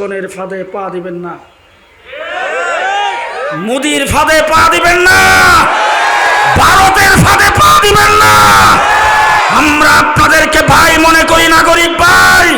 জনের ফাঁদে পা দিবেন না। মুদির ফাঁদে পা দিবেন না। ভারতের ফাঁদে পা দিবেন না। আমরা আপনাদেরকে ভাই মনে করি না গরিব ভাই।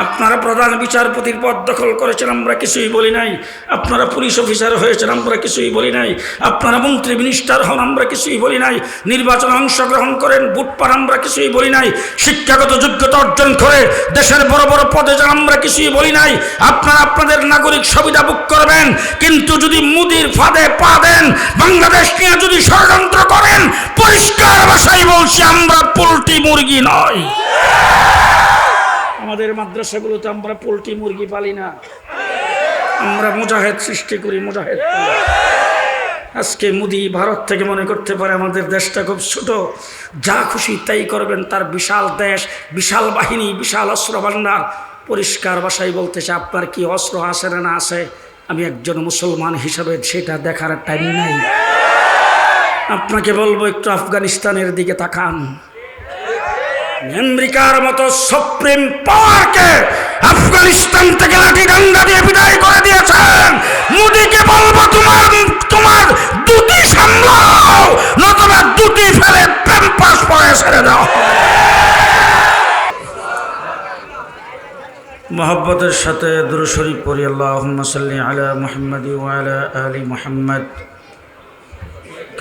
আপনারা প্রধান বিচারপতির পদ দখল করেছেন, আমরা কিছুই বলি নাই। আপনারা পুলিশ অফিসার হয়েছেন, আমরা কিছুই বলি নাই। আপনারা মন্ত্রী মিনিস্টার হন, আমরা কিছুই বলি নাই। নির্বাচনে অংশগ্রহণ করেন ভোট আমরা কিছুই বলি নাই। শিক্ষাগত যোগ্যতা অর্জন করে দেশের বড় বড় পদে যান, আমরা কিছুই বলি নাই। আপনারা আপনাদের নাগরিক সুবিধা ভোগ করবেন, কিন্তু যদি মুদির ফাঁদে পা দেন, বাংলাদেশ নিয়ে যদি ষড়যন্ত্র করেন, পরিষ্কার ভাষায় বলছি, আমরা পোলট্রি মুরগি নয়। আমাদের মাদ্রাসাগুলোতে আমরা পোলট্রি মুরগি পালি না। আমরা মুজাহেদ সৃষ্টি করি, মুজাহেদ আজকে মুদি ভারত থেকে মনে করতে পারে আমাদের দেশটা খুব ছোট। যা খুশি তাই করবেন, তার বিশাল দেশ, বিশাল বাহিনী, বিশাল অস্ত্র ভান্ডার পরিষ্কার ভাষায় বলতেছে আপনার কি অস্ত্র আছে না না আছে? আমি একজন মুসলমান হিসাবে সেটা দেখার টাইম নাই। আপনাকে বলব একটু আফগানিস্তানের দিকে তাকান। আমেরিকার মতো সুপ্রিম পাওয়ারকে আফগানিস্তান থেকে লাঠি ডান্ডা দিয়ে বিদায় করে দিয়েছেন। মোদীকে বলব, তোমার তোমার দুটি সামলাও, নতুবা দুটি ফেলে প্যাম্পাস পরে ছেড়ে দাও। মোহব্বতের সাথে দুরুশরী পড়ি আল্লাহ সাল্লি আলা মোহাম্মদ ওয়ালা আলী মোহাম্মদ।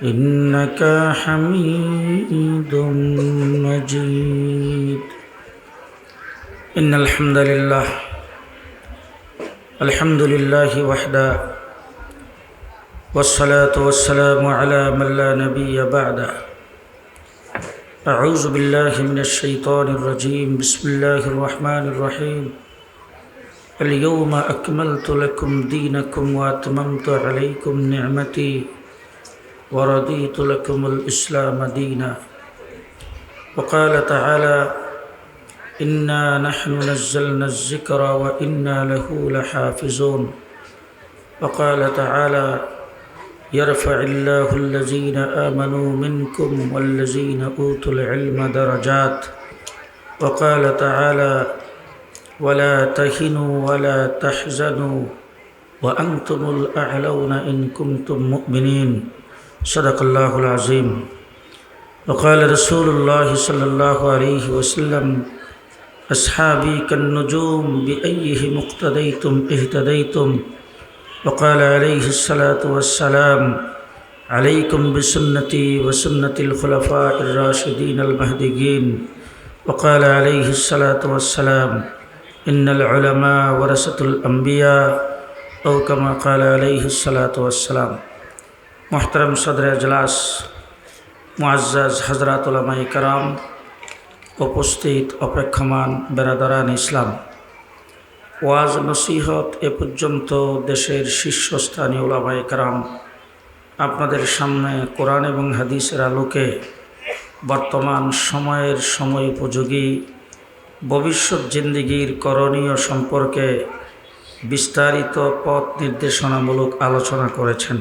إنك حميد مجيد. إن الحمد لله الحمد لله وحده والصلاة والسلام على من لا نبي بعده. أعوذ بالله من الشيطان الرجيم. بسم الله الرحمن الرحيم. اليوم أكملت لكم دينكم وأتممت عليكم نعمتي. ورضيت لكم الإسلام دينا. وقال تعالى إنا نحن نزلنا الذكر وإنا له لحافظون. وقال تعالى يرفع الله الذين آمنوا منكم والذين أوتوا العلم درجات. وقال تعالى ولا تهنوا ولا تحزنوا وأنتم الأعلون إن كنتم مؤمنين. صدق الله العظيم. وقال رسول الله صلى الله عليه وسلم أصحابي كالنجوم بأيهم اقتديتم اهتديتم؟ وقال عليه الصلاة والسلام عليكم بسنتي وسنة الخلفاء الراشدين المهديين. وقال عليه الصلاة والسلام إن العلماء ورثة الأنبياء. أو كما قال عليه الصلاة والسلام. মোহতারাম সদর এজলাস মুআজ্জাজ হজরত ওলামাই কারাম উপস্থিত অপেক্ষমান বেরাদারান ইসলাম ওয়াজ নসিহত এ পর্যন্ত দেশের শীর্ষস্থানীয় ওলামাই কারাম আপনাদের সামনে কোরআন এবং হাদিসের আলোকে বর্তমান সময়ের সময় উপযোগী, ভবিষ্যৎ জিন্দিগির করণীয় সম্পর্কে বিস্তারিত পথ নির্দেশনামূলক আলোচনা করেছেন।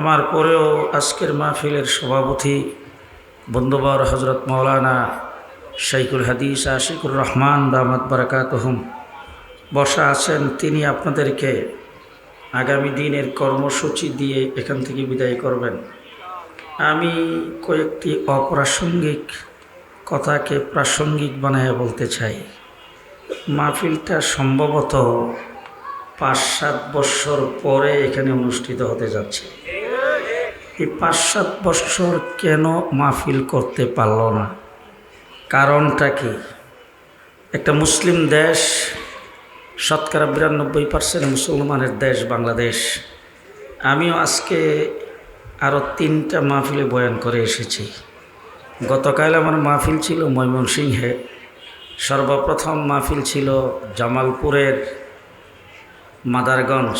আমার পরেও আজকের মাহফিলের সভাপতি বন্ধুবর হজরত মৌলানা শাইকুল হাদিস আশিকুর রহমান দামাত বারাকাতহম। বসা আছেন, তিনি আপনাদেরকে আগামী দিনের কর্মসূচি দিয়ে এখান থেকে বিদায় করবেন। আমি কয়েকটি অপ্রাসঙ্গিক কথাকে প্রাসঙ্গিক বানায় বলতে চাই। মাহফিলটা সম্ভবত পাঁচ সাত বৎসর পরে এখানে অনুষ্ঠিত হতে যাচ্ছে। এই পাঁচ সাত বৎসর কেন মাহফিল করতে পারল না? কারণটা কি? একটা মুসলিম দেশ, শতকরা বিরানব্বই পার্সেন্ট মুসলমানের দেশ বাংলাদেশ। আমিও আজকে আরও তিনটা মাহফিলে বয়ান করে এসেছি। গতকাল আমার মাহফিল ছিল ময়মনসিংহে। সর্বপ্রথম মাহফিল ছিল জামালপুরের মাদারগঞ্জ।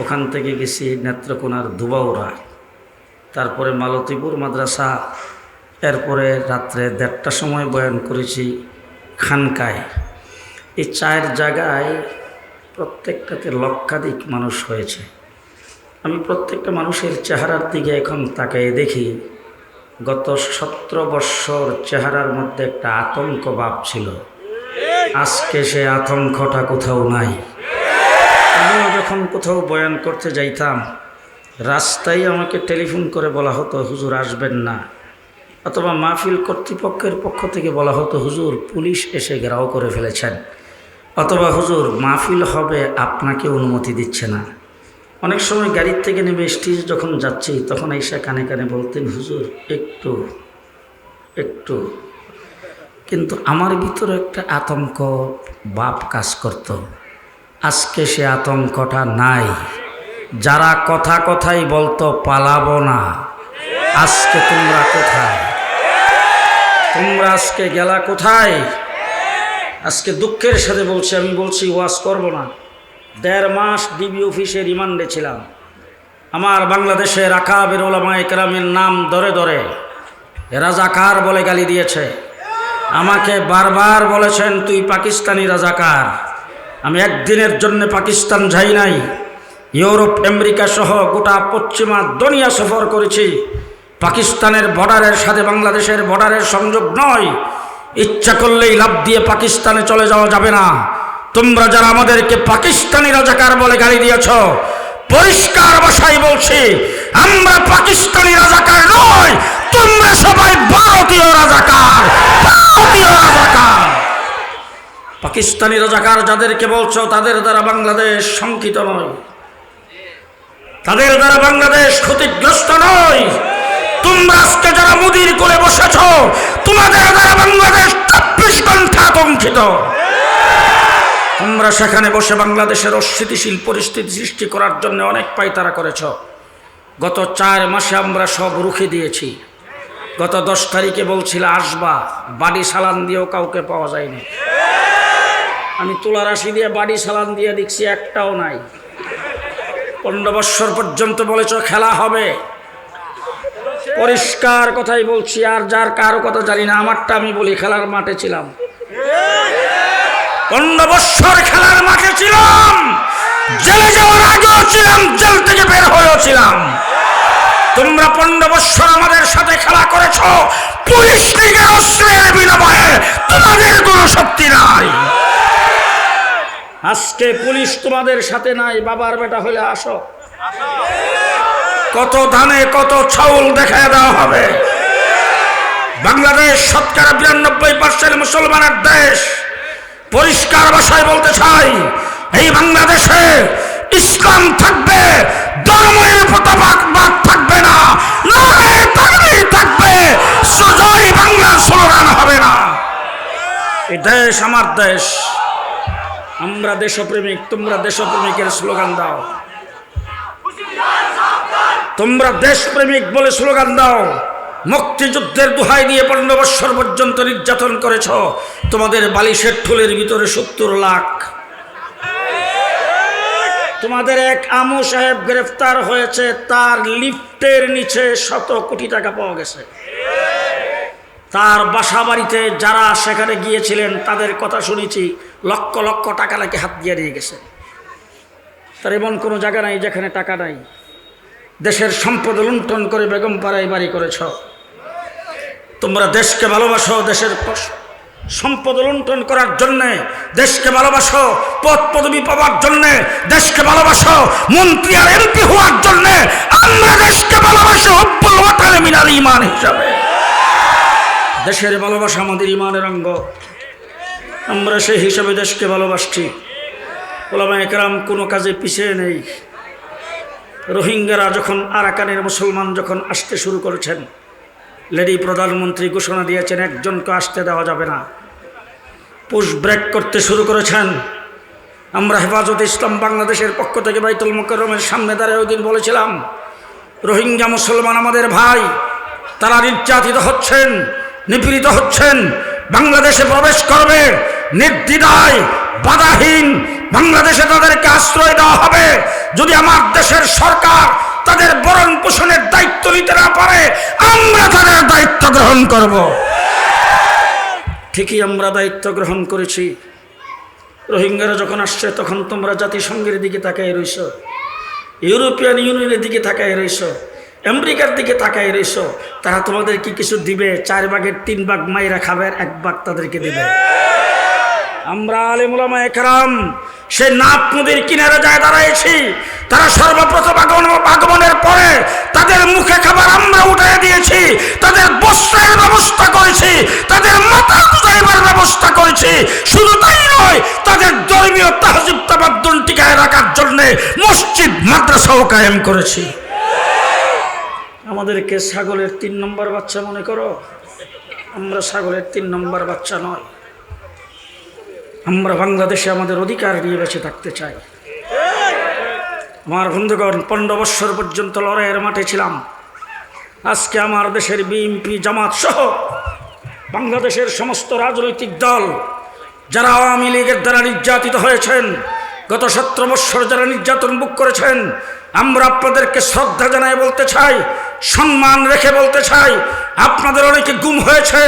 ওখান থেকে গেছি নেত্রকোনার দুবাউরা। তারপরে মালতীপুর মাদ্রাসা, এরপরে রাত্রে দেড়টার সময় বয়ান করেছি খানকায়। এই চায়ের জায়গায় প্রত্যেকটাতে লক্ষাধিক মানুষ হয়েছে। আমি প্রত্যেকটা মানুষের চেহারার দিকে এখন তাকাই দেখি, গত সতেরো বৎসর চেহারার মধ্যে একটা আতঙ্ক ভাব ছিল। আজকে সে আতঙ্কটা কোথাও নাই। আমিও যখন কোথাও বয়ান করতে যাইতাম রাস্তায় আমাকে টেলিফোন করে বলা হতো, হুজুর, আসবেন না। অথবা মাহফিল কর্তৃপক্ষের পক্ষ থেকে বলা হতো, হুজুর, পুলিশ এসে ঘেরাও করে ফেলেছেন। অথবা, হুজুর, মাহফিল হবে, আপনাকে অনুমতি দিচ্ছে না। অনেক সময় গাড়ির থেকে নেমে স্টেজ যখন যাচ্ছি, তখন এসে কানে কানে বলতেন, হুজুর, একটু একটু। কিন্তু আমার ভিতরে একটা আতঙ্ক, বাপ কাজ করত। আজকে সে আতঙ্কটা নাই। যারা কথা কথাই বলতো পালাবো না। আজকে তোমরা কোথায়? তোমরা আজকে গেলা কোথায়? আজকে দুঃখের সাথে বলছি, আমি বলছি, ওয়াজ করব না। দেড় মাস ডিবি অফিসে রিমান্ডে ছিলাম। আমার বাংলাদেশে রাখাবের ওলামা একরামের নাম ধরে ধরে রাজাকার বলে গালি দিয়েছে। আমাকে বারবার বলেছেন, তুই পাকিস্তানি রাজাকার। আমি একদিনের জন্য পাকিস্তান যাই নাই। ইউরোপ, আমেরিকা সহ গোটা পশ্চিমা দুনিয়া সফর করেছি। পাকিস্তানের বর্ডারের সাথে বাংলাদেশের বর্ডারের সংযোগ নয়। ইচ্ছা করলেই লাভ দিয়ে পাকিস্তানে চলে যাওয়া যাবে না। তোমরা যারা আমাদেরকে পাকিস্তানি রাজাকার বলে গালি দিয়েছ, পরিষ্কার ভাষায় বলছি, আমরা পাকিস্তানি রাজাকার নয়, তোমরা সবাই ভারতীয় রাজাকার ভারতীয় রাজাকার। পাকিস্তানি রাজাকার যাদেরকে বলছো, তাদের দ্বারা বাংলাদেশ শঙ্কিত নয়। তাদের দ্বারা বাংলাদেশ ক্ষতিগ্রস্ত নয়। তোমরা আজকে যারা মুদির করে বসেছ, তোমাদের দ্বারা বাংলাদেশ চব্বিশ ঘণ্টা আতঙ্কিত। তোমরা সেখানে বসে বাংলাদেশের অস্থিতিশীল পরিস্থিতি সৃষ্টি করার জন্য অনেক পাইতারা করেছ। গত চার মাসে আমরা সব রুখে দিয়েছি। গত দশ তারিখে বলছিল, আসবা, বাড়ি সালান দিয়েও কাউকে পাওয়া যায়নি। আমি তুলা রাশি দিয়ে বাড়ি সালান দিয়ে দেখছি একটাও নাই। পনেরো বৎসর পর্যন্ত বলেছ খেলা হবে। পরিষ্কার কথাই বলছি, আর যার কারও কথা জানি না, আমারটা আমি বলি, খেলার মাঠে ছিলাম। পনেরো বৎসর খেলার মাঠে ছিলাম, জেলে যাওয়ার আগেও ছিলাম, জেল থেকে বের হয়েও ছিলাম। তোমরা পনেরো বৎসর আমাদের সাথে খেলা করেছ, পুলিশ থেকে অস্ত্রের বিনিময়ে তোমাদের কোনো শক্তি নাই। আজকে পুলিশ তোমাদের সাথে নাই, বাবার বেটা হলে আসো। কত ধানে, কত চাউল দেখা দেওয়া হবে। বাংলাদেশ শতকরা বিরানব্বই পার্সেন্ট মুসলমানের দেশ। পরিষ্কার ভাষায় বলতে চাই, এই বাংলাদেশে ইসলাম থাকবে, ধর্মের পতাকাক বাদ থাকবে না থাকবে সুজয় বাংলা স্লোগান হবে না। এই দেশ আমার দেশ। আমরা দেশপ্রেমিক, তোমরা দেশপ্রেমিকের স্লোগান দাও। তোমরা দেশপ্রেমিক বলে স্লোগান দাও। মুক্তিযুদ্ধের দোহাই দিয়ে পনেরো বৎসর পর্যন্ত নির্যাতন করেছ। তোমাদের বালিশের ঠোলের ভিতরে সত্তর লাখ। তোমাদের এক আমু সাহেব গ্রেফতার হয়েছে, তার লিফটের নিচে শত কোটি টাকা পাওয়া গেছে। তার বাসা বাড়িতে যারা সেখানে গিয়েছিলেন, তাদের কথা শুনেছি। লক্ষ লক্ষ টাকা নাকি হাত দিয়ে নিয়ে গেছে। তার এমন কোনো জায়গা নাই যেখানে টাকা নাই। দেশের সম্পদ লুণ্ঠন করে বেগম পাড়ায় বাড়ি করেছ। তোমরা দেশকে ভালোবাসো, দেশের সম্পদ লুণ্ঠন করার জন্যে দেশকে ভালোবাসো, পদ পদবি পাওয়ার জন্যে দেশকে ভালোবাসো, মন্ত্রী আর এমপি হওয়ার জন্যে আমরা দেশকে ভালোবাসো অব্বুল ওয়াতানে মিনাল ইমান হিসাবে। দেশের ভালোবাসা আমাদের ইমানের অঙ্গ। আমরা সেই হিসাবে দেশকে ভালোবাসছি। ওলামা একরাম কোনো কাজে পিছিয়ে নেই। রোহিঙ্গারা যখন আরাকানের মুসলমান যখন আসতে শুরু করেছেন, লেডি প্রধানমন্ত্রী ঘোষণা দিয়েছেন, একজনকে আসতে দেওয়া যাবে না। পুশ ব্রেক করতে শুরু করেছেন। আমরা হেফাজত ইসলাম বাংলাদেশের পক্ষ থেকে বাইতুল মুকরমের সামনে দাঁড়িয়ে ওই দিন বলেছিলাম, রোহিঙ্গা মুসলমান আমাদের ভাই, তারা নির্যাতিত হচ্ছেন, নিপীড়িত হচ্ছেন, বাংলাদেশে প্রবেশ করবে নির্দ্বিধায় বাধাহীন বাংলাদেশে তাদেরকে আশ্রয় দেওয়া হবে। যদি আমার দেশের সরকার তাদের বরণ পোষণের দায়িত্ব নিতে না পারে, আমরা তাদের দায়িত্ব গ্রহণ করব। ঠিকই আমরা দায়িত্ব গ্রহণ করেছি। রোহিঙ্গারা যখন আসছে, তখন তোমরা জাতিসংঘের দিকে তাকাই রইছ, ইউরোপিয়ান ইউনিয়নের দিকে তাকাই রইছ, আমেরিকার দিকে তাকাই রইছ। তারা তোমাদের কি কিছু দিবে? চার ভাগের তিন ভাগ মাইরা খাবে এক ভাগ তাদেরকে দিবে। আমরা আলিমুলামা একরাম সে নাপ নদীর কিনারে যায় দাঁড়াইছি, তারা সর্বপ্রথম আগমন- আগমনের পরে তাদের মুখে খাবার আমরা উঠে দিয়েছি, তাদের বস্ত্রের ব্যবস্থা করেছি, তাদের মাথা গুজাইবার ব্যবস্থা করেছি। শুধু তাই নয়, তাদের ধর্মীয় তাহজিব তাবাদ্দুন টিকায় রাখার জন্য মসজিদ, মাদ্রাসাও কায়েম করেছি। আমাদেরকে ছাগলের তিন নম্বর বাচ্চা মনে করো? আমরা ছাগলের তিন নম্বর বাচ্চা নয়। আমরা বাংলাদেশে আমাদের অধিকার নিয়ে বেঁচে থাকতে চাই। আমার বন্ধুগণ, পনেরো বৎসর পর্যন্ত লড়াইয়ের মাঠে ছিলাম। আজকে আমার দেশের বিএনপি, জামাত সহ বাংলাদেশের সমস্ত রাজনৈতিক দল যারা আওয়ামী লীগের দ্বারা নির্যাতিত হয়েছেন, গত সতেরো বৎসর যারা নির্যাতন বুক করেছেন, আমরা আপনাদেরকে শ্রদ্ধা জানাই বলতে চাই, সম্মান রেখে বলতে চাই, আপনাদের অনেকে গুম হয়েছে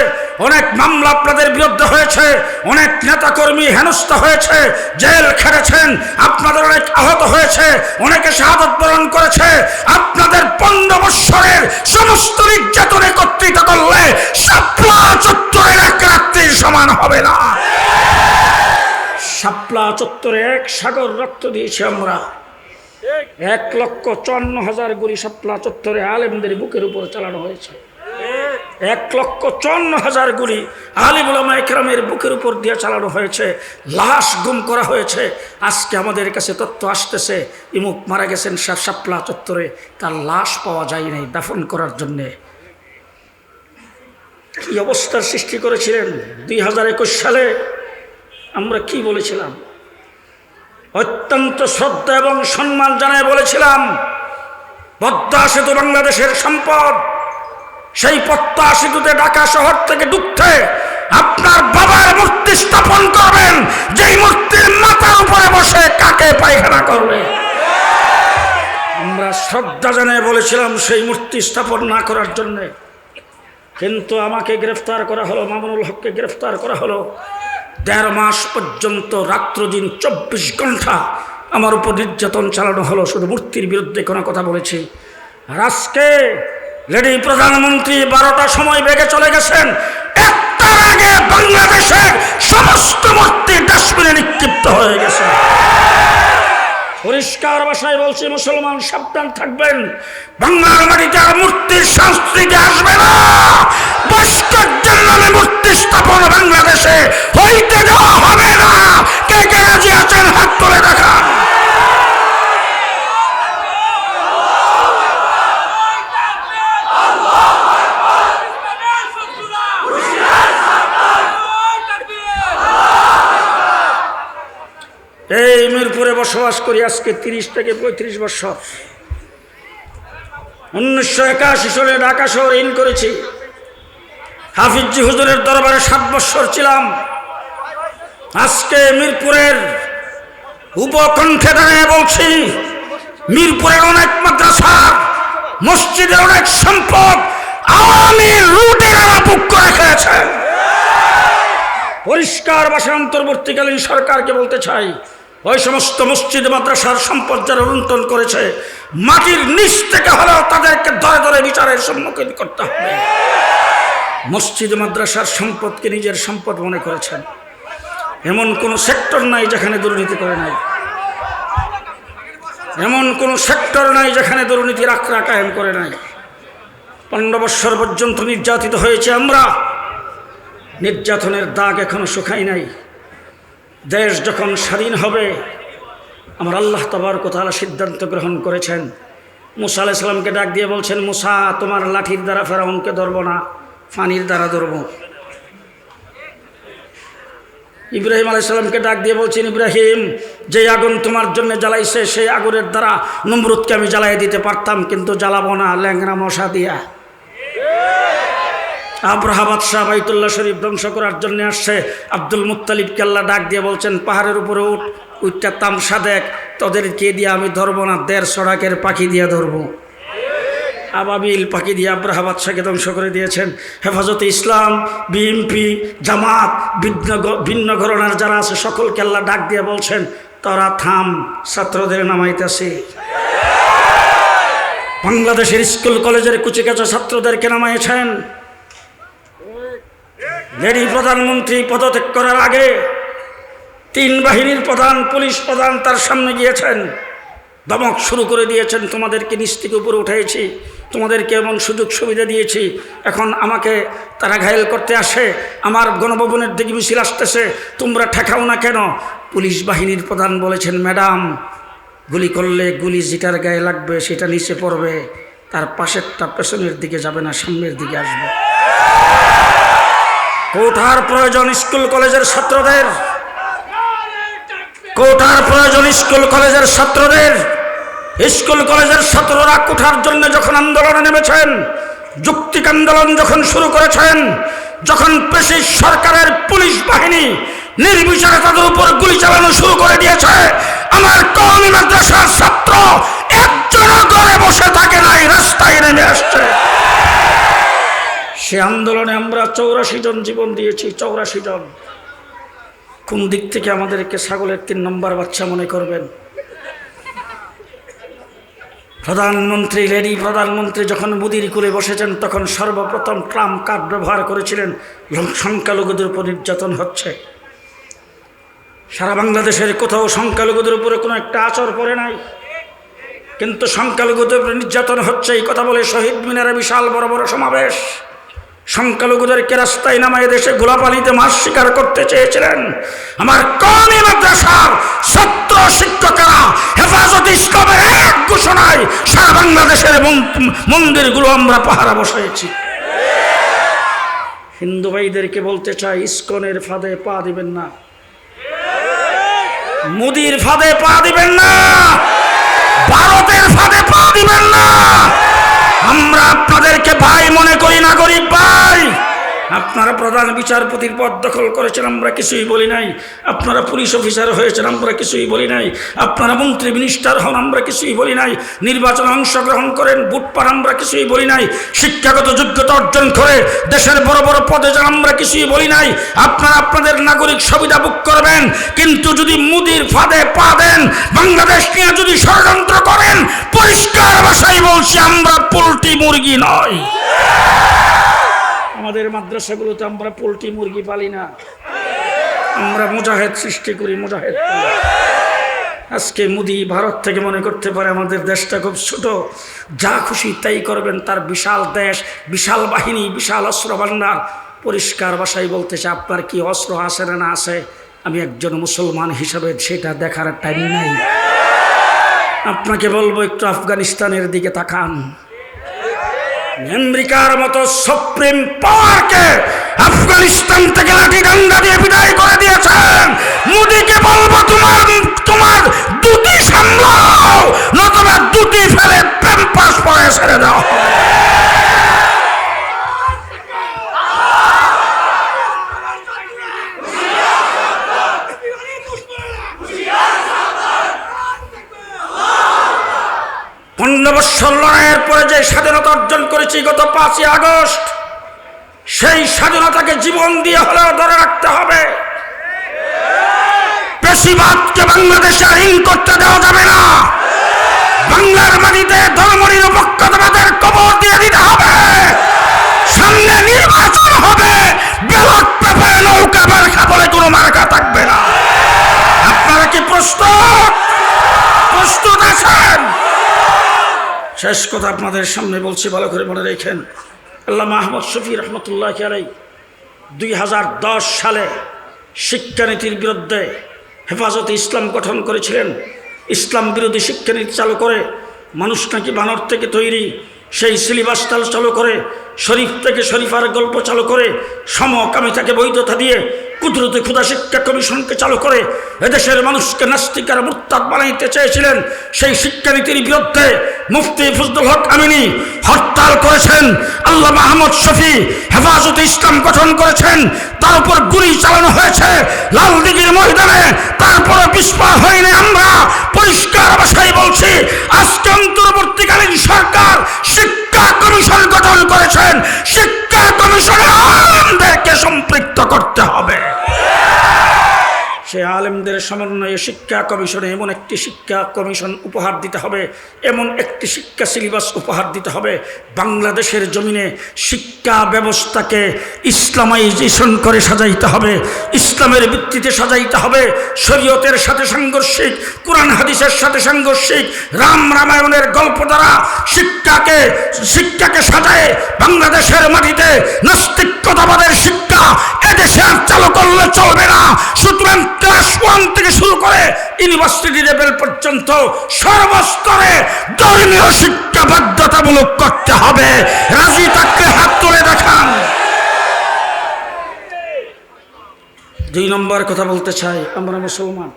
অনেক মামলা আপনাদের বিরুদ্ধে হয়েছে, অনেক নেতাকর্মী হেনস্থ হয়েছে, জেল খেটেছেন, আপনাদের অনেক আহত হয়েছে, অনেকে শাহাদত বরণ করেছে। আপনাদের পনেরো বৎসরের সমস্ত নির্যাতন একত্রিত করলে সাপলা চত্বরের এক রাত্রির সমান হবে না। শাপলা চত্বরে এক সাগর রক্ত দিয়েছি আমরা। এক লক্ষ চুয়ান্ন হাজার গুলি শাপলা চত্বরে আলেমদের বুকের উপর চালানো হয়েছে। এক লক্ষ চুয়ান্ন হাজার গুলি আলিমুলামা একরামের বুকের উপর দিয়ে চালানো হয়েছে, লাশ গুম করা হয়েছে। আজকে আমাদের কাছে তথ্য আসতেছে, ইমুক মারা গেছেন শাপলা চত্বরে, তার লাশ পাওয়া যায় নাই দাফন করার জন্যে। কি অবস্থার সৃষ্টি করেছিলেন? দুই হাজার একুশ সালে আমরা কি বলেছিলাম? অত্যন্ত শ্রদ্ধা এবং সম্মান জানায় বলেছিলাম, পদ্মা সেতু বাংলাদেশের সম্পদ। সেই পদ্মা সেতুতে ঢাকা শহর থেকে ঢুকতে আপনার বাবার মূর্তি স্থাপন করবেন, যেই মূর্তির মাথার উপরে বসে কাকে পায়খানা করবে? আমরা শ্রদ্ধা জানায় বলেছিলাম সেই মূর্তি স্থাপন না করার জন্যে। কিন্তু আমাকে গ্রেফতার করা হলো, মামুনুল হককে গ্রেফতার করা হলো। দেড় মাস পর্যন্ত রাত্রদিন চব্বিশ ঘণ্টা আমার উপর নির্যাতন চালানো হলো, শুধু মূর্তির বিরুদ্ধে কোনো কথা বলেছি। আর আজকে লেডি প্রধানমন্ত্রী বারোটা সময় বেগে চলে গেছেন। একটার আগে বাংলাদেশের সমস্ত মূর্তি ডাস্টবিনে নিক্ষিপ্ত হয়ে গেছে। পরিষ্কার ভাষায় বলছি, মুসলমান সাবধান থাকবেন। বাংলার মাটিতে আর মূর্তির সংস্কৃতি আসবে না ভাস্কর্যের নামে মূর্তি স্থাপন বাংলাদেশে হইতে দেওয়া হবে না কে কে রাজি আছেন হাত তুলে দেখান এই বসবাস করি আজকে তিরিশ থেকে পঁয়ত্রিশ বছর। উনিশশো একাশি সালে ঢাকা শহর ইন করেছি। হাফিজি হুজুরের দরবারে সাত বছর ছিলাম। আজকে মিরপুরের উপকণ্ঠে দাঁড়িয়ে বলছি, মিরপুরের অনেক মাদ্রাসা মসজিদের অনেক সম্পদ আওয়ামী লুটেরা বুক করে খেয়েছে। পরিষ্কার ভাষা অন্তর্বর্তীকালীন সরকারকে বলতে চাই ওই সমস্ত মসজিদ মাদ্রাসার সম্পদ যারা লুণ্ঠন করেছে। মাটির নিচ থেকে হলেও তাদেরকে ধরে ধরে বিচারের সম্মুখীন করতে হবে। মসজিদ মাদ্রাসার সম্পদকে নিজের সম্পদ মনে করেছেন। এমন কোনো সেক্টর নাই যেখানে দুর্নীতি করে নাই। এমন কোনো সেক্টর নাই যেখানে দুর্নীতি আখড়া কায়েম করে নাই। পনেরো বৎসর পর্যন্ত নির্যাতিত হয়েছে আমরা। নির্যাতনের দাগ এখনও শুকাই নাই। দেশ যখন স্বাধীন হবে, আমার আল্লাহ তবার কোথাও সিদ্ধান্ত গ্রহণ করেছেন। মুসা আলাইসাল্লামকে ডাক দিয়ে বলছেন, মুসা, তোমার লাঠির দ্বারা ফেরাউনকে ধরব না, ফানির দ্বারা ধরব। ইব্রাহিম আলাইসাল্লামকে ডাক দিয়ে বলছেন, ইব্রাহিম, যে আগুন তোমার জন্য জ্বালাইছে, সেই আগুনের দ্বারা নমরুদকে আমি জ্বালাই দিতে পারতাম, কিন্তু জ্বালাবো না ল্যাংরা মশা দিয়া। আব্রাহা বাদশাহ বাইতুল্লাহ শরীফ ধ্বংস করার জন্য আসছে। আব্দুল মুত্তালিব কেল্লা ডাক দিয়ে বলছেন, পাহাড়ের উপরে উঠ উঠটা তামসা দেখ তোদেরকে দিয়ে আমি ধরবো না, দেড় সড়াকের পাখি দিয়ে ধরবো। আবাবিল পাখি দিয়ে আব্রাহা বাদশাকে ধ্বংস করে দিয়েছেন। হেফাজতে ইসলাম বিএমপি জামাত ভিন্ন ভিন্ন ঘরনার যারা আছে সকল কেল্লা ডাক দিয়ে বলছেন, তারা থাম, ছাত্রদের নামাইতেছে। বাংলাদেশের স্কুল, কলেজের কুচিকাচা ছাত্রদেরকে নামাইছেন। লেডি প্রধানমন্ত্রী পদত্যাগ করার আগে তিন বাহিনীর প্রধান পুলিশ প্রধান তার সামনে গিয়েছেন। দমক শুরু করে দিয়েছেন, তোমাদেরকে নিচ থেকে উপরে উঠেছি তোমাদেরকে এমন সুযোগ সুবিধা দিয়েছি, এখন আমাকে তারা ঘায়েল করতে আসে, আমার গণভবনের দিকে মিছিল আসতেছে, তোমরা ঠেকাও না কেন? পুলিশ বাহিনীর প্রধান বলেছেন, ম্যাডাম, গুলি করলে গুলি যেটার গায়ে লাগবে সেটা নিচে পড়বে, তার পাশেরটা পেছনের দিকে যাবে না, সামনের দিকে আসবে। কোঠার প্রয়োজন স্কুল কলেজের ছাত্রদের। কোঠার প্রয়োজন স্কুল কলেজের ছাত্রদের। স্কুল কলেজের ছাত্ররা কোঠার জন্য যখন আন্দোলনে নেমেছেন, যুক্তিক আন্দোলন যখন শুরু করেছেন, যখন পেশি সরকারের পুলিশ বাহিনী নির্বিচারে তাদের উপর গুলি চালানো শুরু করে দিয়েছে, আমার কওমি মাদ্রাসার ছাত্র একজনও ঘরে বসে থাকে নাই, রাস্তায় নেমে আসছে। সে আন্দোলনে আমরা চৌরাশি জন জীবন দিয়েছি, চৌরাশি জন। কোন দিক থেকে আমাদেরকে ছাগলের তিন নম্বর বাচ্চা মনে করবেন? প্রধানমন্ত্রী, লেডি প্রধানমন্ত্রী যখন মুদির কুলে বসেছেন, তখন সর্বপ্রথম ট্রাম্প কার্ড ব্যবহার করেছিলেন। সংখ্যালঘুদের উপর নির্যাতন হচ্ছে। সারা বাংলাদেশের কোথাও সংখ্যালঘুদের উপরে কোনো একটা আচর পড়ে নাই। কিন্তু সংখ্যালঘুদের উপরে নির্যাতন হচ্ছে, এই কথা বলে শহীদ মিনারে বিশাল বড় বড় সমাবেশ। সংখ্যালঘুদেরকে রাস্তায় নামায় দেশে গোলাপানিতে মাছ শিকার করতে চেয়েছিলেন। আমার কমি মাদ্রাসার ছাত্র শিক্ষকেরা হেফাজত ইসলামের এক ঘোষণায় সারা বাংলাদেশের মন- মন্দিরগুলো আমরা পাহারা বসাইছি। হিন্দু ভাইদেরকে বলতে চাই, ইস্কনের ফাঁদে পা দিবেন না। মুদির ফাঁদে পা দিবেন না। ভারতের ফাঁদে পা দিবেন না। আমরা আপনাদেরকে ভাই মনে করি না গরিব ভাই। আপনারা প্রধান বিচারপতির পদ দখল করেছেন, আমরা কিছুই বলি নাই। আপনারা পুলিশ অফিসার হয়েছেন, আমরা কিছুই বলি নাই। আপনারা মন্ত্রী মিনিস্টার হন, আমরা কিছুই বলি নাই। নির্বাচনে অংশগ্রহণ করেন, বুট পান আমরা কিছুই বলি নাই। শিক্ষাগত যোগ্যতা অর্জন করে দেশের বড় বড় পদে যান, আমরা কিছুই বলি নাই। আপনারা আপনাদের নাগরিক সুবিধা বুক করবেন, কিন্তু যদি মুদির ফাঁদে পা দেন, বাংলাদেশ নিয়ে যদি ষড়যন্ত্র করেন, পরিষ্কার ভাষায় বলছি, আমরা পোলট্রি মুরগি নয়। আমাদের মাদ্রাসাগুলোতে আমরা পোলট্রি মুরগি পালি না। আমরা মুজাহেদ সৃষ্টি করি, মুজাহেদ আজকে মুদি ভারত থেকে মনে করতে পারে আমাদের দেশটা খুব ছোট। যা খুশি তাই করবেন, তার বিশাল দেশ, বিশাল বাহিনী, বিশাল অস্ত্র ভান্ডার পরিষ্কার ভাষায় বলতেছে আপনার কি অস্ত্র আছে না না আছে? আমি একজন মুসলমান হিসাবে সেটা দেখার টাইম নাই। আপনাকে বলব একটু আফগানিস্তানের দিকে তাকান। আমেরিকার মতো সুপ্রিম পাওয়ারকে আফগানিস্তান থেকে লাঠি ডান্ডা দিয়ে বিদায় করে দিয়েছেন। মোদিকে বলব, তোমার তোমার দুটি সামলাও, নতুবা দুটি ফেলে প্যাম্পাস পরে ছেড়ে দাও পনেরো বৎসর লড়াইয়ের পরে যে স্বাধীনতা অর্জন করেছি গত পাঁচই আগস্ট, সেই স্বাধীনতাকে জীবন দিয়ে হলেও ধরে রাখতে হবে। পেশিবাদকে বাংলাদেশে আইন করতে দেওয়া যাবে না। বাংলার মাটিতে ধর্ম নিরপেক্ষতাবাদের কবর দিয়ে দিতে হবে। সামনে নির্বাচন হবে। ব্যালট পেপারে নৌকা মার্কা বলে কোনো মার্কা থাকবে না। আপনারা কি প্রস্তুত প্রস্তুত শেষ কথা আপনাদের সামনে বলছি, ভালো করে মনে রেখেন। আল্লাহ মাহমদ শফি রহমতুল্লাহ আলাই দুই হাজার দশ সালে শিক্ষানীতির বিরুদ্ধে হেফাজতে ইসলাম গঠন করেছিলেন। ইসলাম বিরোধী শিক্ষানীতি চালু করে, মানুষ নাকি বানর থেকে তৈরি, সেই সিলেবাস চালু করে, শরীফ থেকে শরীফার গল্প চালু করে, সমকামিতাকে বৈধতা দিয়ে কুদরতে ক্ষুদা শিক্ষা কমিশনকে চালু করে এদেশের মানুষকে নাস্তিকার মুক্তাদ বানাইতে চেয়েছিলেন, সেই শিক্ষানীতির বিরুদ্ধে মুফতি ফজলুল হক আমিনী হরতাল করেছেন, আল্লাহ মাহমুদ শফি হেফাজত ইসলাম গঠন করেছেন, তার উপর গুলি চালানো হয়েছে লালদিঘির ময়দানে তারপরে বিস্ফোর হয়নি আমরা, পরিষ্কার ভাষায় বলছি, আজকে অন্তর্বর্তীকালীন সরকার শিক্ষা কমিশন গঠন করেছেন, শিক্ষা কমিশনে আলেমদেরকে সম্পৃক্ত করতে হবে। সে আলেমদের সমন্বয়ে শিক্ষা কমিশনে এমন একটি শিক্ষা কমিশন উপহার দিতে হবে, এমন একটি শিক্ষা সিলেবাস উপহার দিতে হবে। বাংলাদেশের জমিনে শিক্ষা ব্যবস্থাকে ইসলামাইজেশন করে সাজাইতে হবে, ইসলামের ভিত্তিতে সাজাইতে হবে। শরীয়তের সাথে সাংঘর্ষিক, কোরআন হাদিসের সাথে সাংঘর্ষিক, রাম রামায়ণের গল্প দ্বারা শিক্ষাকে শিক্ষাকে সাজায় বাংলাদেশের মাটিতে নাস্তিকতাবাদের শিক্ষা এদেশে আর চালু করলে চলবে না। সুতরাং ক্লাস ওয়ান থেকে শুরু করে ইউনিভার্সিটি লেভেল পর্যন্ত সর্বস্তরে ধর্মীয় শিক্ষা বাধ্যতামূলক করতে হবে। রাজি থাকলে হাত তুলে দেখান। দুই নম্বর কথা বলতে চাই আমরা মুসলমান।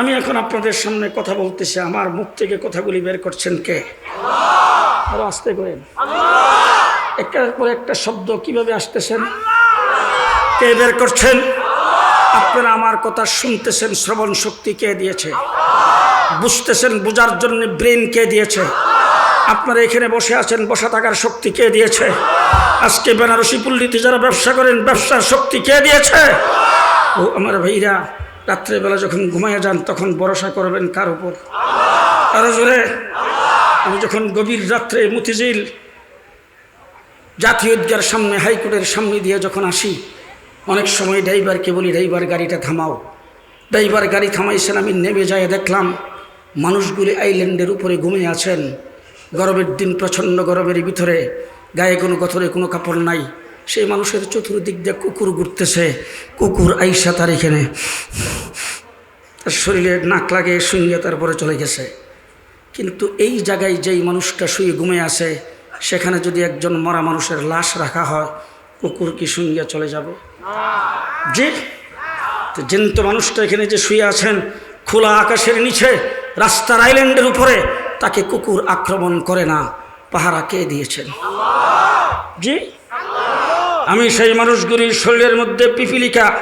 আমি এখন আপনাদের সামনে কথা বলতেছি আমার মুখ থেকে কথাগুলি বের করছেন কে? আরও আসতে করেন একটার পর একটা শব্দ কীভাবে আসতেছেন কে বের করছেন? আপনারা আমার কথা শুনতেছেন, শ্রবণ শক্তি কে দিয়েছে? বুঝতেছেন, বোঝার জন্য ব্রেন কে দিয়েছে? আপনারা এখানে বসে আছেন, বসা থাকার শক্তি কে দিয়েছে? আজকে বেনারসি পল্লীতে যারা ব্যবসা করেন, ব্যবসার শক্তি কে দিয়েছে? ও আমার ভাইরা, রাত্রেবেলা যখন ঘুমাইয়া যান, তখন ভরসা করবেন কার উপর? আরও জোরে। আমি যখন গভীর রাত্রে মতিঝিল জাতীয় উদ্যার সামনে, হাইকোর্টের সামনে দিয়ে যখন আসি অনেক সময় ড্রাইভারকে বলি, ড্রাইভার, গাড়িটা থামাও। ড্রাইভার, গাড়ি থামাইছেন, আমি নেমে যায় দেখলাম মানুষগুলি আইল্যান্ডের উপরে ঘুমিয়ে আছেন। গরমের দিন প্রচণ্ড গরমের ভিতরে, গায়ে কোনো গথরে কোনো কাপড় নাই। সেই মানুষের চতুর্দিক দিয়ে কুকুর ঘুরতেছে, কুকুর আইসা তার এখানে। তার শরীরে নাক লাগে, শুইয়ে তারপরে চলে গেছে। কিন্তু এই জায়গায় যেই মানুষটা শুয়ে ঘুমে আছে, সেখানে যদি একজন মরা মানুষের লাশ রাখা হয়, কুকুর কি শুইয়া চলে যাবে? যে তো জ্যান্ত মানুষটা এখানে যে শুয়ে আছেন, খোলা আকাশের নিচে, রাস্তার আইল্যান্ডের উপরে, তাকে কুকুর আক্রমণ করে না। পাহারা কে দিয়েছেন? জি? আমি সেই মানুষগুলির শরীরের মধ্যে পিপিলিকা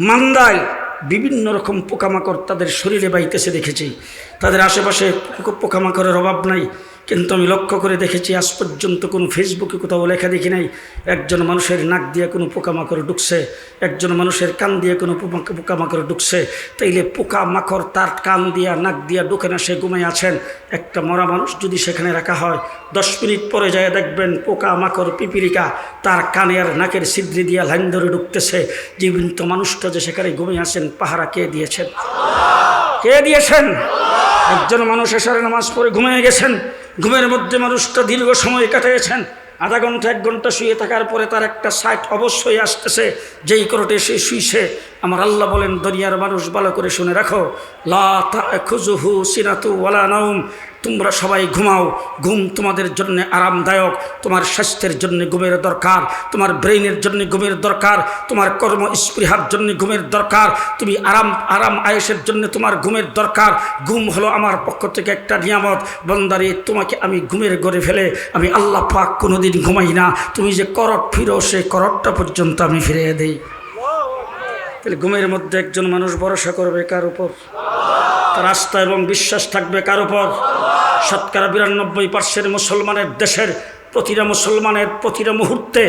মান্দায় বিভিন্ন রকম পোকামাকড় তাদের শরীরে বাইতেছে দেখেছি। তাদের আশেপাশে পোক- পোকামাকড়ের অভাব নাই। কিন্তু আমি লক্ষ্য করে দেখেছি, আজ পর্যন্ত কোনো ফেসবুকে কোথাও লেখা দেখি নাই, একজন মানুষের নাক দিয়ে কোনো পোকামাকড় ঢুকছে, একজন মানুষের কান দিয়ে কোনো পোকা- পোকামাকড় ঢুকছে, তাইলে পোকামাকড় তার কান দিয়া নাক দিয়া ঢুকে না, সে ঘুমাই আছেন। একটা মরা মানুষ যদি সেখানে রাখা হয়, দশ মিনিট পরে যায় দেখবেন পোকা মাকড় পিপিলিকা তার কানে আর নাকের ছিদ্রি দিয়া লাইন ধরে ঢুকতেছে। জীবন্ত মানুষটা যে সেখানে ঘুমিয়ে আছেন, পাহারা কে দিয়েছেন? কে দিয়েছেন? একজন মানুষ এসারে নামাজ পড়ে ঘুমিয়ে গেছেন। ঘুমের মধ্যে মানুষটা দীর্ঘ সময় কাটিয়েছেন আধা ঘণ্টা, এক ঘণ্টা শুয়ে থাকার পরে তার একটা সাইট অবশ্যই আসতেছে। যেই করোটে সে শুইছে আমার আল্লাহ বলেন, দুনিয়ার মানুষ ভালো করে শুনে রাখো। লা খুজুহু সিনাতু ওয়ালা নাউম তোমরা সবাই ঘুমাও। ঘুম তোমাদের জন্য আরামদায়ক। তোমার স্বাস্থ্যের জন্য ঘুমের দরকার। তোমার ব্রেইনের জন্য ঘুমের দরকার। তোমার কর্ম স্পৃহার জন্য ঘুমের দরকার। তুমি আরাম আরাম আয়েসের জন্য তোমার ঘুমের দরকার। ঘুম হলো আমার পক্ষ থেকে একটা নিয়ামত। বন্দারে, তোমাকে আমি ঘুমের গড়ে ফেলে আমি আল্লাহ পাক কোনোদিন ঘুমাই না। তুমি যে করট ফিরো, সে করটটা পর্যন্ত আমি ফিরিয়ে দেই। তাহলে ঘুমের মধ্যে একজন মানুষ ভরসা করবে কার উপর? তার আস্থা এবং বিশ্বাস থাকবে কার উপর? শতকরা বিরানব্বই পার্সেন্ট মুসলমানের দেশের প্রতিটা মুসলমানের প্রতিটা মুহূর্তে,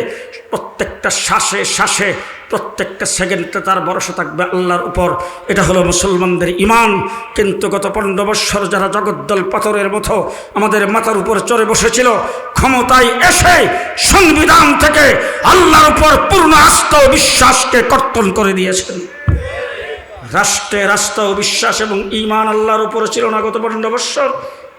প্রত্যেকটা শ্বাসে শ্বাসে, প্রত্যেকটা সেকেন্ডে তার ভরসা থাকবে আল্লাহর উপর। এটা হলো মুসলমানদের ইমান কিন্তু গত পনেরো বৎসর যারা জগদ্দল পাথরের মতো আমাদের মাথার উপর চড়ে বসেছিল, ক্ষমতায় এসে সংবিধান থেকে আল্লাহর উপর পূর্ণ আস্থা ও বিশ্বাসকে কর্তন করে দিয়েছেন। রাষ্ট্রে রাস্তা ও বিশ্বাস এবং ইমান আল্লাহর উপরে ছিল না গত পনেরো বৎসর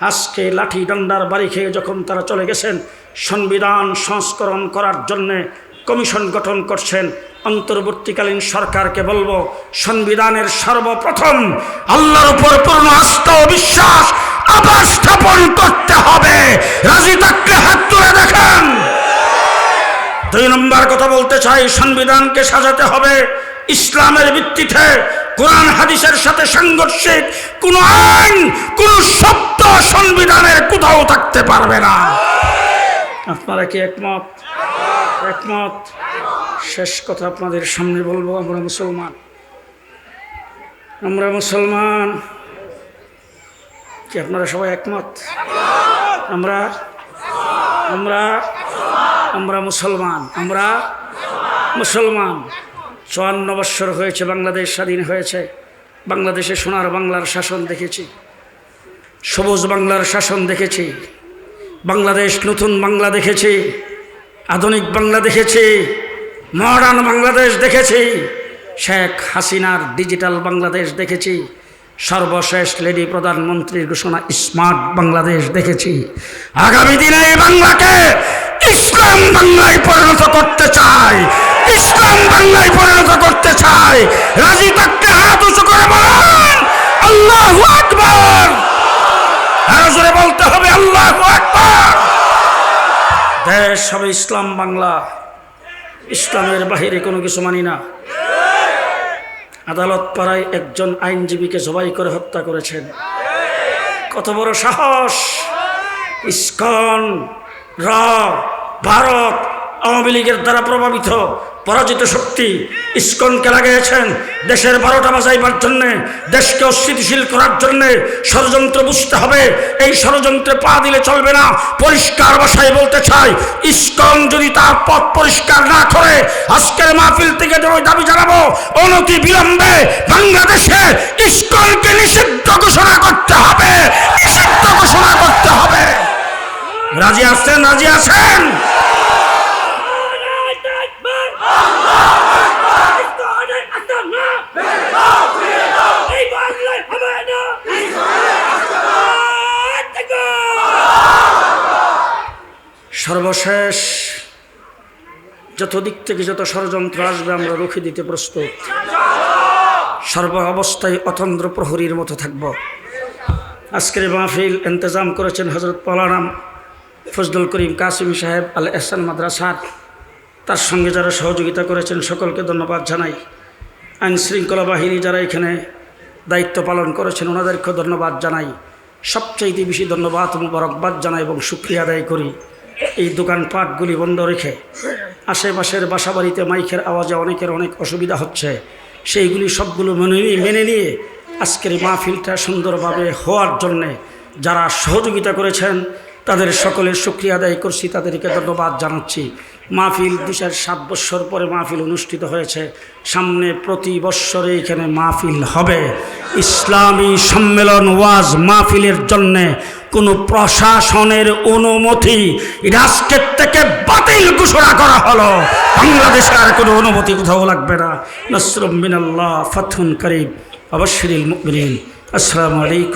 আজকে লাঠি, ডান্ডার, বাড়ি খেয়ে যখন তারা চলে গেছেন সংবিধান সংস্করণ করার জন্যে কমিশন গঠন করছেন। অন্তর্বর্তীকালীন সরকারকে বলব, সংবিধানের সর্বপ্রথম আল্লাহর উপর পূর্ণ আস্থা ও বিশ্বাস আবার স্থাপন করতে হবে। রাজি থাকলে হাত তুলে দেখেন। দুই নম্বর কথা বলতে চাই, সংবিধানকে সাজাতে হবে। ইসলামের ভিত্তিতে কোরআন, হাদিসের সাথে সাংঘর্ষিক কোন আইন, কোন শব্দ সংবিধানের কোথাও থাকতে পারবে না। আপনারা কি একমত একমত। শেষ কথা আপনাদের সামনে বলব, আমরা মুসলমান। আমরা মুসলমান। কি আপনারা সবাই একমত? আমরা আমরা আমরা মুসলমান আমরা মুসলমান। চুয়ান্ন বৎসর হয়েছে, বাংলাদেশ স্বাধীন হয়েছে। বাংলাদেশে সোনার বাংলার শাসন দেখেছি। সবুজ বাংলার শাসন দেখেছি। বাংলাদেশ নতুন বাংলা দেখেছি, আধুনিক বাংলা দেখেছি মডার্ন বাংলাদেশ দেখেছি, শেখ হাসিনার ডিজিটাল বাংলাদেশ দেখেছি, সর্বশেষ লেডি প্রধানমন্ত্রীর ঘোষণা স্মার্ট বাংলাদেশ দেখেছি। আগামী দিনে এই বাংলাকে ইসলাম বাংলায় পরিণত করতে চাই, ইসলাম বাংলায় পরিণত করতে চাই। রাজি থাকতে হাত উঁচু করে বলেন, আল্লাহ আকবর। আরও বলতে হবে, আল্লাহ দেশ হবে ইসলাম বাংলা। ইসলামের বাহিরে কোনো কিছু মানি না। আদালত পাড়ায় একজন আইনজীবীকে জবাই করে হত্যা করেছেন। কত বড় সাহস! ইস্কন, র, ভারত আওয়ামী লীগের দ্বারা প্রভাবিত। পরাজিত শক্তি ইস্কনকে লাগিয়েছেন। দেশের বারোটা বাজাইবার জন্যে, দেশকে অস্থিতিশীল করার জন্যে ষড়যন্ত্র বুঝতে হবে। এই ষড়যন্ত্রে পা দিলে চলবে না, পরিষ্কার ভাষায় বলতে চাই, ইস্কন যদি তার পথ পরিষ্কার না করে, আজকের মাহফিল থেকে যে ওই দাবি জানাব, অনতি বিলম্বে বাংলাদেশে ইস্কনকে নিষিদ্ধ ঘোষণা করতে হবে, নিষিদ্ধ ঘোষণা করতে হবে। রাজি আছেন? রাজি আছেন? সর্বশেষ যত দিক থেকে যত ষড়যন্ত্র আসবে, আমরা রুখে দিতে প্রস্তুত। সর্ব অবস্থায় অতন্দ্র প্রহরীর মতো থাকব। আজকের মাহফিল ইন্তজাম করেছেন হজরত পলারাম ফজলুল করিম কাসিম সাহেব আল এহসান মাদ্রাসার। তার সঙ্গে যারা সহযোগিতা করেছেন, সকলকে ধন্যবাদ জানাই। আইন শৃঙ্খলা বাহিনী যারা এখানে দায়িত্ব পালন করেছেন, ওনাদেরকেও ধন্যবাদ জানাই। সবচাইতে বেশি ধন্যবাদ, মুবারকবাদ জানাই এবং সুক্রিয়া আদায় করি। এই দোকানপাটগুলি বন্ধ রেখে আশেপাশের বাসাবাড়িতে মাইকের আওয়াজে অনেকের অনেক অসুবিধা হচ্ছে। সেইগুলি সবগুলো মেনে নিয়ে মেনে নিয়ে আজকের মাহফিলটা সুন্দরভাবে হওয়ার জন্যে যারা সহযোগিতা করেছেন তাদের সকলের সুক্রিয়া আদায় করছি, তাদেরকে ধন্যবাদ জানাচ্ছি। মাহফিল দুশার সাত বৎসর পরে মাহফিল অনুষ্ঠিত হয়েছে। সামনে প্রতি বৎসরে এখানে মাহফিল হবে। ইসলামী সম্মেলন ওয়াজ মাহফিলের জন্যে কোনো প্রশাসনের অনুমতি রাষ্ট্রের থেকে বাতিল ঘোষণা করা হলো। বাংলাদেশে আর কোনো অনুমতি কোথাও লাগবে না। নসরুম মিনাল্লাহ ফাথুন করিম মুকমিন আসসালামু আলাইকুম।